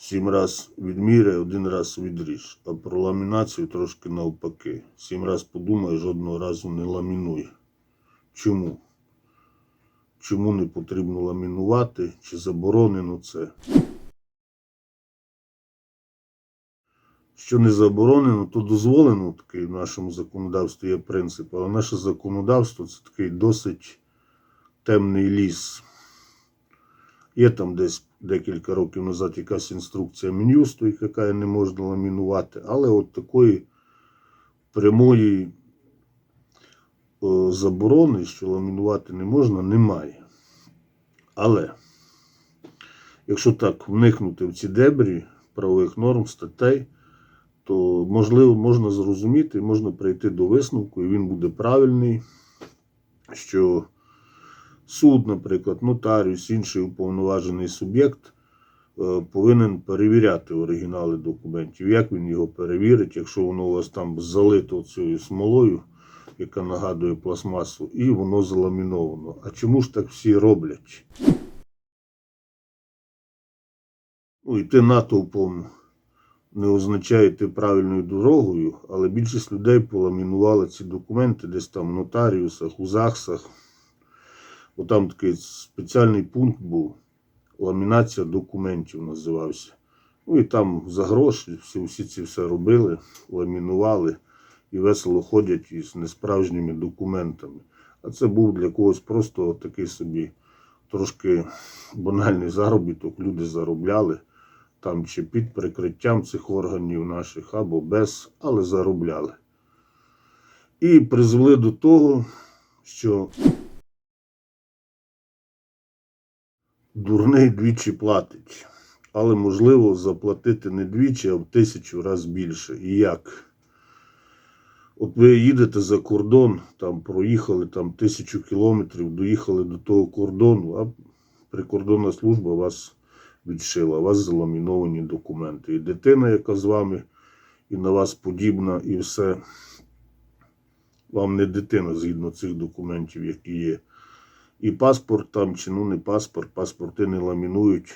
Сім раз відміряй, один раз відріж. А про ламінацію трошки навпаки. Сім раз подумай, жодного разу не ламінуй. Чому? Чому не потрібно ламінувати? Чи заборонено це? Що не заборонено, то дозволено такий в нашому законодавстві є принцип. Але наше законодавство це такий досить темний ліс. Є там десь декілька років назад якась інструкція Мін'юсту, яка не можна ламінувати, але от такої прямої заборони, що ламінувати не можна, немає. Але якщо так вникнути в ці дебрі правових норм, статей, то можливо можна зрозуміти, можна прийти до висновку, і він буде правильний, що суд, наприклад, нотаріус, інший уповноважений суб'єкт е, повинен перевіряти оригінали документів. Як він його перевірить, якщо воно у вас там залито цією смолою, яка нагадує пластмасу, і воно заламіновано. А чому ж так всі роблять? Ну, йти натовпом не означає йти правильною дорогою, але більшість людей поламінували ці документи десь там в нотаріусах, у ЗАГСах. Бо там такий спеціальний пункт був. Ламінація документів називався. Ну і там за гроші всі, всі ці все робили, ламінували і весело ходять із несправжніми документами. А це був для когось просто такий собі трошки банальний заробіток. Люди заробляли там чи під прикриттям цих органів наших, або без, але заробляли. І призвели до того, що дурний двічі платить. Але можливо заплатити не двічі, а в тисячу разів більше. І як? От ви їдете за кордон, там проїхали там тисячу кілометрів, доїхали до того кордону, а прикордонна служба вас відшила, у вас заламіновані документи. І дитина, яка з вами, і на вас подібна, і все. Вам не дитина згідно цих документів, які є. І паспорт там, чи ну не паспорт, паспорти не ламінують.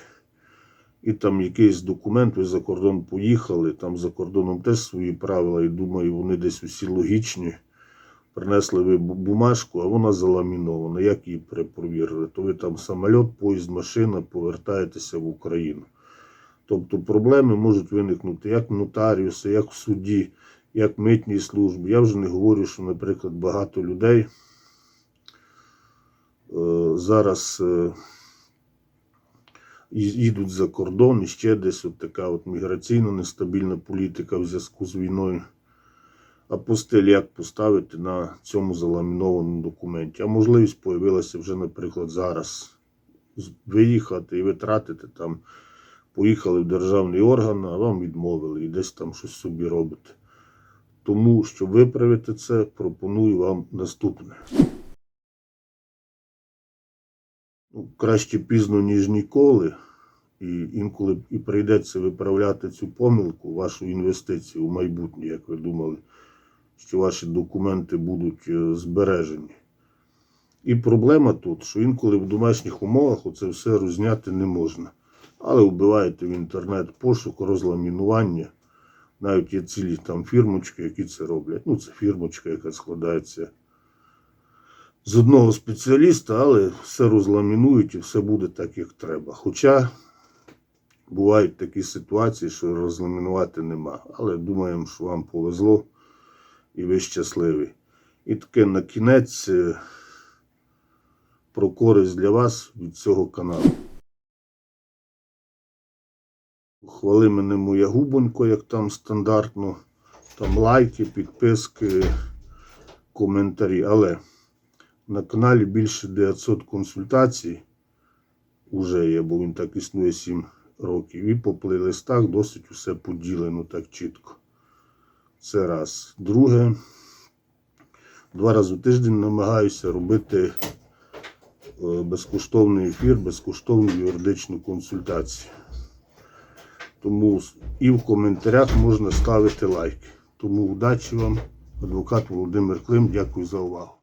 І там якийсь документ, ви за кордон поїхали, там за кордоном теж свої правила, і думаю, вони десь усі логічні. Принесли ви бумажку, а вона заламінована. Як її перепровірили? То ви там самоліт, поїзд, машина, повертаєтеся в Україну. Тобто проблеми можуть виникнути як в нотаріуса, як в суді, як в митній службі. Я вже не говорю, що, наприклад, багато людей зараз е, їдуть за кордон і ще десь от така от міграційно нестабільна політика в зв'язку з війною. А Апостиль як поставити на цьому заламінованому документі. А можливість появилася вже, наприклад, зараз виїхати і витратити там. Поїхали в державний орган, а вам відмовили і десь там щось собі робите. Тому, щоб виправити це, пропоную вам наступне. Ну, краще пізно, ніж ніколи. І інколи і прийдеться виправляти цю помилку, вашу інвестицію у майбутнє, як ви думали, що ваші документи будуть е, збережені. І проблема тут, що інколи в домашніх умовах оце все розняти не можна. Але вбиваєте в інтернет пошук, розламінування. Навіть є цілі там фірмочки, які це роблять. Ну, це фірмочка, яка складається з одного спеціаліста, але все розламінують і все буде так, як треба. Хоча бувають такі ситуації, що розламінувати нема. Але думаємо, що вам повезло і ви щасливі. І таке на кінець е, про користь для вас від цього каналу. Хвали мене моя губонько, як там стандартно. Там лайки, підписки, коментарі. Але на каналі більше 900 консультацій уже є, бо він так існує 7 років. І по плейлистах досить усе поділено так чітко. Це раз. Друге, два рази в тиждень намагаюся робити е, безкоштовний ефір, безкоштовну юридичну консультацію. Тому і в коментарях можна ставити лайки. Тому удачі вам, адвокат Володимир Клим. Дякую за увагу.